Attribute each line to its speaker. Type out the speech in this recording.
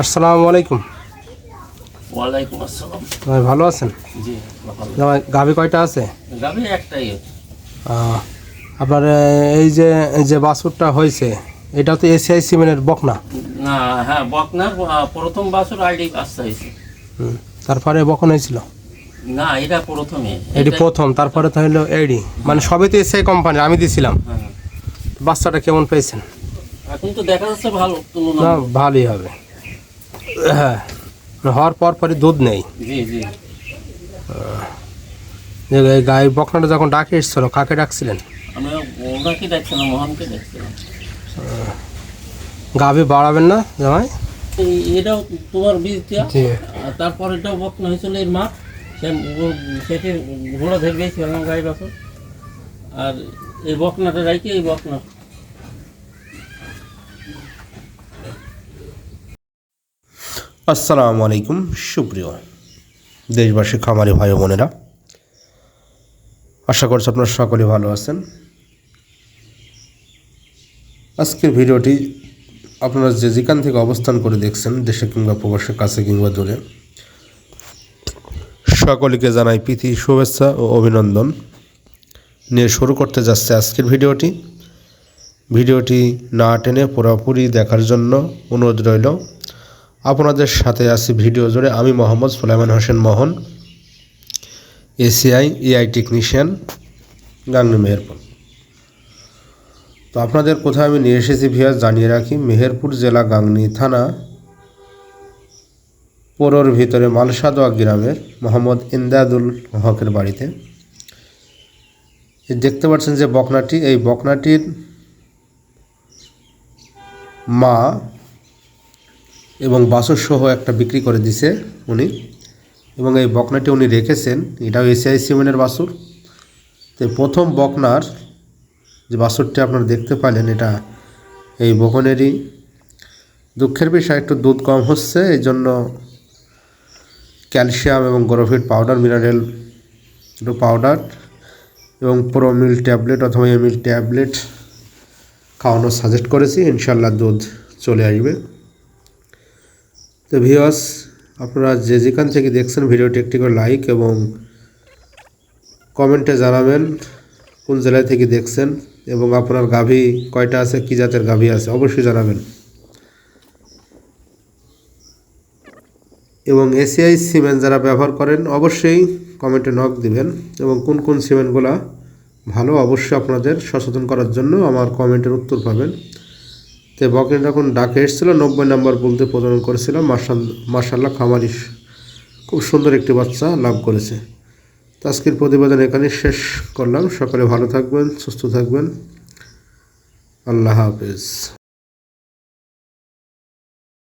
Speaker 1: আসসালামু আলাইকুম।
Speaker 2: ওয়ালাইকুম আসসালাম।
Speaker 1: ভাই ভালো আছেন?
Speaker 2: জি ভালো
Speaker 1: গাভি কয়টা আছে?
Speaker 2: গাভী একটাই
Speaker 1: আপনার এই যে যে বাছুরটা হয়েছে এটা তো এসিআই সিমেন্টের বকনা?
Speaker 2: না হ্যাঁ বকনার প্রথম বছর আইডি বাচ্চা হয়েছে।
Speaker 1: তারপরে বকন হয়েছিল?
Speaker 2: না এটা প্রথমে।
Speaker 1: এটি প্রথম তারপরে তো হলো এইডি মানে সবই তো এসিআই কোম্পানি আমি দিছিলাম।
Speaker 2: হ্যাঁ।
Speaker 1: বাচ্চাটা কেমন পেয়েছেন?
Speaker 2: এখন তো দেখা যাচ্ছে ভালো
Speaker 1: না ভালোই হবে। হ্যাঁ। হওয়ার পর পরই দুধ নেই। গাই বকনাটা যখন ডাকে এসেছিল কাকে ডাকছিলেন? গাভি বাড়াবেন না জামাই?
Speaker 2: এটাও তোমার বীজ দেওয়া। তারপর এটাও বকনা হয়েছিল এর মা সে সেটি ঘোড়া ধরে গেছিলাম গাই বছর। আর এই বকনাটা রাইকে এই বকনা।
Speaker 1: আসসালামু আলাইকুম, সুপ্রিয় দেশবাসী, খামারি ভাই বোনেরা। আশা করছি আপনারা সকলে ভালো আছেন। আজকের ভিডিওটি আপনারা যে যেখান থেকে অবস্থান করে দেখছেন, দেশে কিংবা প্রবাসের কাছে কিংবা দূরে, সকলকে জানাই প্রীতি, শুভেচ্ছা ও অভিনন্দন। নিয়ে শুরু করতে যাচ্ছে আজকের ভিডিওটি। ভিডিওটি না টেনে পুরোপুরি দেখার জন্য অনুরোধ রইল। আপনাদের সাথে আছি ভিডিও জুড়ে আমি Mohammad Sulaiman Hossain Mohan, ACI, AI technician, Gangni Meherpur. তো আপনাদের কোথায় আমি নিয়ে এসেছি ভিয়াস জানিয়ে রাখি, মেহেরপুর জেলা গাংনি থানা, পোরোর ভিতরে মালসাদোয়া গ্রামের মোহাম্মদ ইন্দাদুল হকের বাড়িতে। দেখতে পাচ্ছেন যে বকনাটি, এই বকনাটির মা এবং বাছর সহ একটা বিক্রি করে দিছে উনি। এবং এই বকনাটি উনি রেখেছেন, এটাও এসিআই সিমেন্টের বাছুর তো প্রথম বকনার যে বাছুরটি আপনারা দেখতে পাইলেন, এটা এই বকনেরই। দুঃখের বিষয়, একটু দুধ কম হচ্ছে, এই জন্য ক্যালসিয়াম এবং গ্রোফিট পাউডার, মিনারেল একটু পাউডার এবং প্রোমিল ট্যাবলেট অথবা এমিল ট্যাবলেট খাওয়ানোর সাজেস্ট করেছি। ইনশাল্লাহ দুধ চলে আসবে। তো ভিওয়াস আপনারা যে যেখান থেকে দেখছেন ভিডিওটি একটি করে লাইক এবং কমেন্টে জানাবেন কোন জেলায় থেকে দেখছেন এবং আপনার গাভী কয়টা আছে, কী জাতের গাভী আছে, অবশ্যই জানাবেন। এবং এসিআই সিমেন্ট যারা ব্যবহার করেন, অবশ্যই কমেন্টে নক দিবেন এবং কোন কোন সিমেন্টগুলো ভালো, অবশ্যই আপনাদের সচেতন করার জন্য আমার কমেন্টের উত্তর পাবেন। তো বকরি যখন ডাকে এসেছিল, নব্বই নম্বর বলতে প্রদান করেছিল, মার্শাল, মার্শাল্লাহ খামারি খুব সুন্দর একটি বাচ্চা লাভ করেছে। তো আজকের প্রতিবেদন এখানে শেষ করলাম। সকালে ভালো থাকবেন, সুস্থ থাকবেন। আল্লাহ হাফেজ।